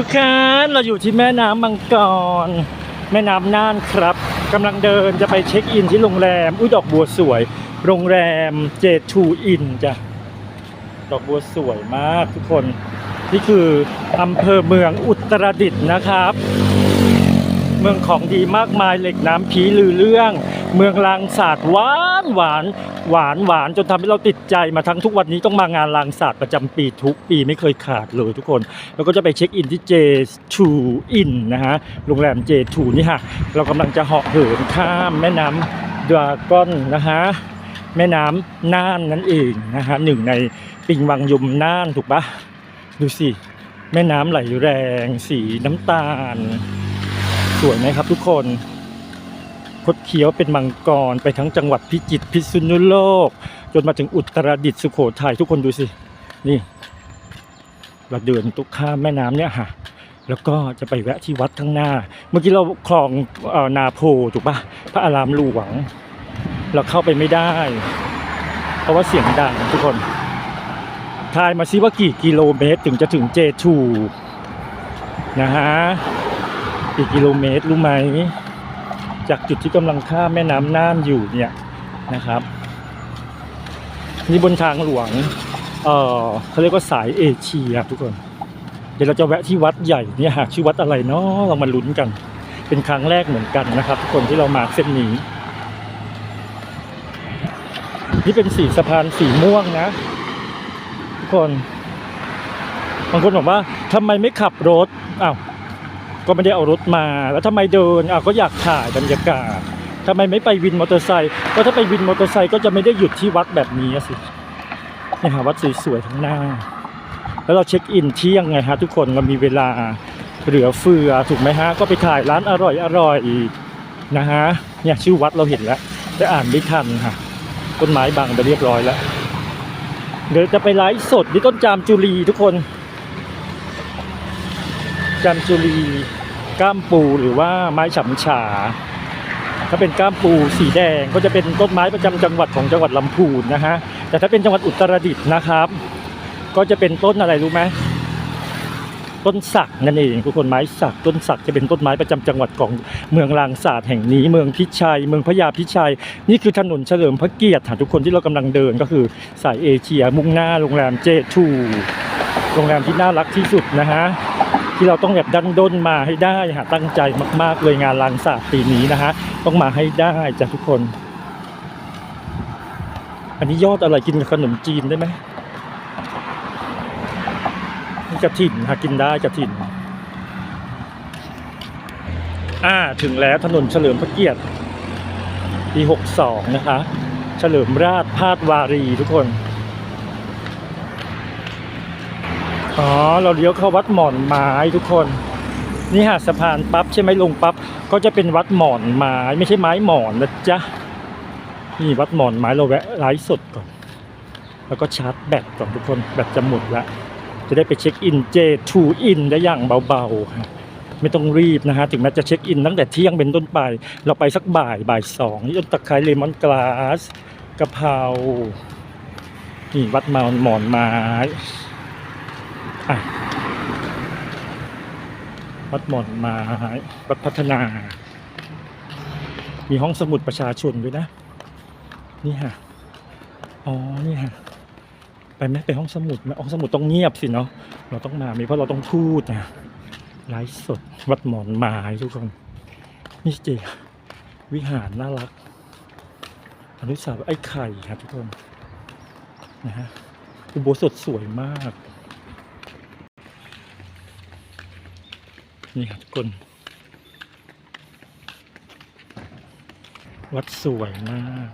ทุกท่านเราอยู่ที่แม่น้ำมังกร แม่น้ำน่านครับกำลังเดินจะไปเช็คอินที่โรงแรม อุ้ยดอกบัวสวย โรงแรมเจทูอินจ้ะดอกบัวสวยมากทุกคน นี่คืออำเภอเมืองอุตรดิตถ์นะครับ เมืองของดีมากมายเหล็กน้ำผีลือเรื่อง เมืองลางศาสตร์หวานหวานหวานหวานจนทำให้เราติดใจมาทั้งทุกวันนี้ต้องมางานลางศาสตร์ประจำปีทุกปีไม่เคยขาดเลยทุกคน แล้วก็จะไปเช็คอินที่ J2 Inn นะฮะโรงแรม J2 นี่ฮะเรากำลังจะเหาะเหินข้ามแม่น้ำดราก้อนนะฮะแม่น้ำน่านนั่นเองนะฮะหนึ่งในปิงวังยมน่านถูกปะดูสิแม่น้ำไหลแรงสีน้ำตาล สวยไหมครับทุกคน คดเคี้ยวเป็นมังกรไปทั้งจังหวัดพิจิตรพิษณุโลก จนมาถึงอุตรดิตถ์สุโขทัยทุกคนดูสิ นี่เราเดินตุกข้ามแม่น้ำเนี่ยฮะแล้วก็จะไปแวะที่วัดข้างหน้า เมื่อกี้เราคลองอ่อนาโพถูกปะพระอารามหลวง เราเข้าไปไม่ได้ เพราะว่าเสียงดังทุกคน ทายมาซิว่ากี่กิโลเมตรถึงจะถึงเจทูนะฮะกี่กิโลเมตรรู้ไหม จากจุดที่กำลังข้ามแม่น้ำน่านอยู่เนี่ยนะครับนี่บนทางหลวงเออเขาเรียกว่าสายเอเชียทุกคน เดี๋ยวเราจะแวะที่วัดใหญ่เนี่ยหากชื่อวัดอะไรเนาะเรามาลุ้นกัน เป็นครั้งแรกเหมือนกันนะครับ ทุกคนที่เรามาเส้นนี้ นี่เป็นสีสะพานสีม่วงนะ ทุกคนบางคนบอกว่าทำไมไม่ขับรถอ้าว ก็ไม่ได้เอารถมา แล้วทำไมเดินอะก็อยากถ่ายบรรยากาศทำไมไม่ไปวินมอเตอร์ไซค์ก็ถ้าไปวินมอเตอร์ไซค์ก็จะไม่ได้หยุดที่วัดแบบนี้สิเนี่หาวัดสวยๆทั้งหน้า แล้วเราเช็คอินเที่ยงไงฮะทุกคนเรามีเวลาเหลือเฟือถูกไหมฮะ ก็ไปถ่ายร้านอร่อยอร่อยนะฮะเนี่ยชื่อวัดเราเห็นแล้วแต่อ่านไม่ทันค่ะต้นไม้บังไปเรียบร้อยแล้วเดี๋ยวจะไปไลฟ์สดที่ต้นจามจุลีทุกคน จามจุลี ก้ามปูหรือว่าไม้ฉำฉา ถ้าเป็นก้ามปูสีแดงก็จะเป็นต้นไม้ประจำจังหวัดของจังหวัดลำพูนนะฮะแต่ถ้าเป็นจังหวัดอุตรดิตถ์นะครับ ก็จะเป็นต้นอะไรรู้ไหมต้นสักนั่นเองทุกคนไม้สักต้นสักจะเป็นต้นไม้ประจำจังหวัดของเมืองลางศาสตร์แห่งนี้ เมืองพิชัย เมืองพญาพิชัย นี่คือถนนเฉลิมพระเกียรติค่ะทุกคนที่เรากำลังเดินก็คือสายเอเชียมุ่งหน้าโรงแรมเจทูโรงแรมที่น่ารักที่สุดนะฮะ ที่เราต้องแบบดันด้นมาให้ได้ฮะตั้งใจมาก ๆ เลยงานลานศาสตร์ปีนี้นะฮะต้องมาให้ได้จ้ะทุกคน อันนี้ยอดอะไรกินกับขนมจีนได้ไหมกระถิ่นหากินได้กระถิ่นอ่าถึงแล้วถนนเฉลิมพระเกียรติปี 62 นะคะ เฉลิมราชพาดวารีทุกคน อ๋อ เราเลี้ยวเข้าวัดหมอนไม้ทุกคน นี่หาดสะพานปั๊บใช่ไหมลงปั๊บก็จะเป็นวัดหมอนไม้ไม่ใช่ไม้หมอนนะจ๊ะนี่วัดหมอนไม้เราแวะไลฟ์สดก่อน แล้วก็ชาร์จแบตก่อนทุกคนแบตจะหมดละจะได้ไปเช็คอิน J2 in ได้อย่างเบาๆ ไม่ต้องรีบนะฮะ ถึงแม้จะเช็คอินตั้งแต่เที่ยงเป็นต้นไป เราไปสักบ่ายบ่ายสองนี่ต้นตะไคร้เลมอนกลาสกะเพรานี่วัดหมอนหมอนไม้ อะ วัดหม่อนม้วัดพัฒนา มีห้องสมุดประชาชนด้วยนะ นี่ฮะอ๋อ นี่ฮะไปไหมไปห้องสมุดไหมห้องสมุดต้องเงียบสิเนาะ เราต้องมามีเพราะเราต้องพูดนะไลฟ์สด วัดหมอนม้ทุกคน นี่เจวิหารน่ารักอนุสาวรีย์ไอ้ไข่ครับทุกคนนะฮะอุโบสถสวยมาก นี่ครับทุกคน วัดสวยมาก